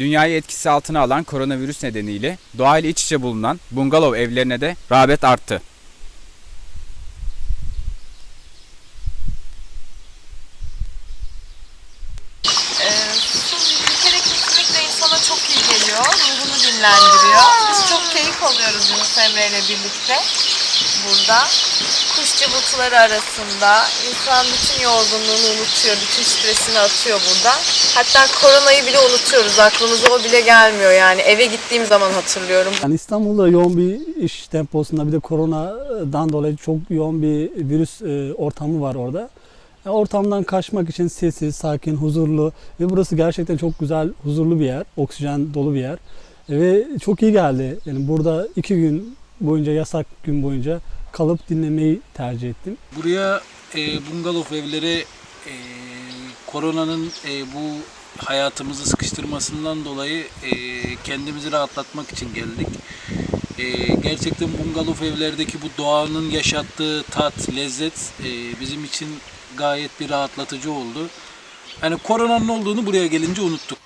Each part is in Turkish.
Dünyayı etkisi altına alan koronavirüs nedeniyle doğayla iç içe bulunan bungalov evlerine de rağbet arttı. Ee, dinlendiriyor. Biz çok keyif alıyoruz Yunus Emre ile birlikte burada. Kuş cıvıltıları arasında insan bütün yorgunluğunu unutuyor, bütün stresini atıyor burada. Hatta koronayı bile unutuyoruz. Aklımıza o bile gelmiyor yani. Eve gittiğim zaman hatırlıyorum. Yani İstanbul'da yoğun bir iş temposunda bir de koronadan dolayı çok yoğun bir virüs e, ortamı var orada. E, Ortamdan kaçmak için sessiz, sakin, huzurlu ve burası gerçekten çok güzel, huzurlu bir yer, oksijen dolu bir yer. E, Ve çok iyi geldi. Yani burada iki gün boyunca, yasak gün boyunca kalıp dinlemeyi tercih ettim. Buraya e, bungalov evlere e, koronanın e, bu hayatımızı sıkıştırmasından dolayı e, kendimizi rahatlatmak için geldik. E, gerçekten bungalov evlerdeki bu doğanın yaşattığı tat, lezzet e, bizim için gayet bir rahatlatıcı oldu. Yani koronanın olduğunu buraya gelince unuttuk.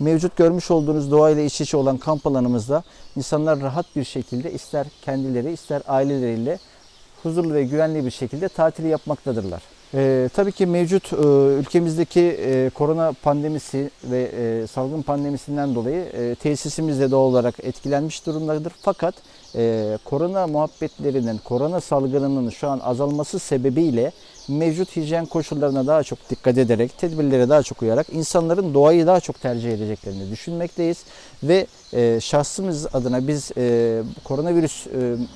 Mevcut görmüş olduğunuz doğayla iç içe olan kamp alanımızda insanlar rahat bir şekilde ister kendileri ister aileleriyle huzurlu ve güvenli bir şekilde tatili yapmaktadırlar. Ee, tabii ki mevcut e, ülkemizdeki e, korona pandemisi ve e, salgın pandemisinden dolayı e, tesisimiz de doğal olarak etkilenmiş durumdadır. Fakat e, korona muhabbetlerinin, korona salgınının şu an azalması sebebiyle mevcut hijyen koşullarına daha çok dikkat ederek, tedbirlere daha çok uyarak insanların doğayı daha çok tercih edeceklerini düşünmekteyiz. Ve e, şahsımız adına biz e, koronavirüs e,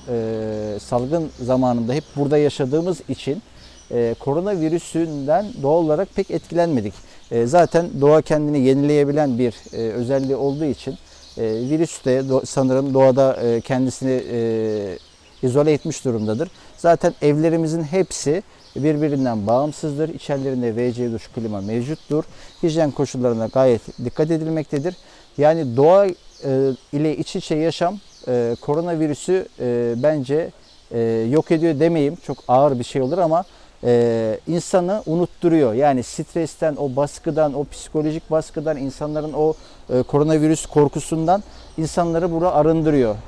e, salgın zamanında hep burada yaşadığımız için e, koronavirüsünden doğal olarak pek etkilenmedik. E, zaten doğa kendini yenileyebilen bir e, özelliği olduğu için e, virüs de do- sanırım doğada e, kendisini e, izole etmiş durumdadır. Zaten evlerimizin hepsi birbirinden bağımsızdır. İçerilerinde WC duş klima mevcuttur. Hijyen koşullarına gayet dikkat edilmektedir. Yani doğa e, ile iç içe yaşam e, koronavirüsü e, bence e, yok ediyor demeyeyim. Çok ağır bir şey olur ama e, insanı unutturuyor. Yani stresten, o baskıdan, o psikolojik baskıdan, insanların o e, koronavirüs korkusundan insanları bura arındırıyor.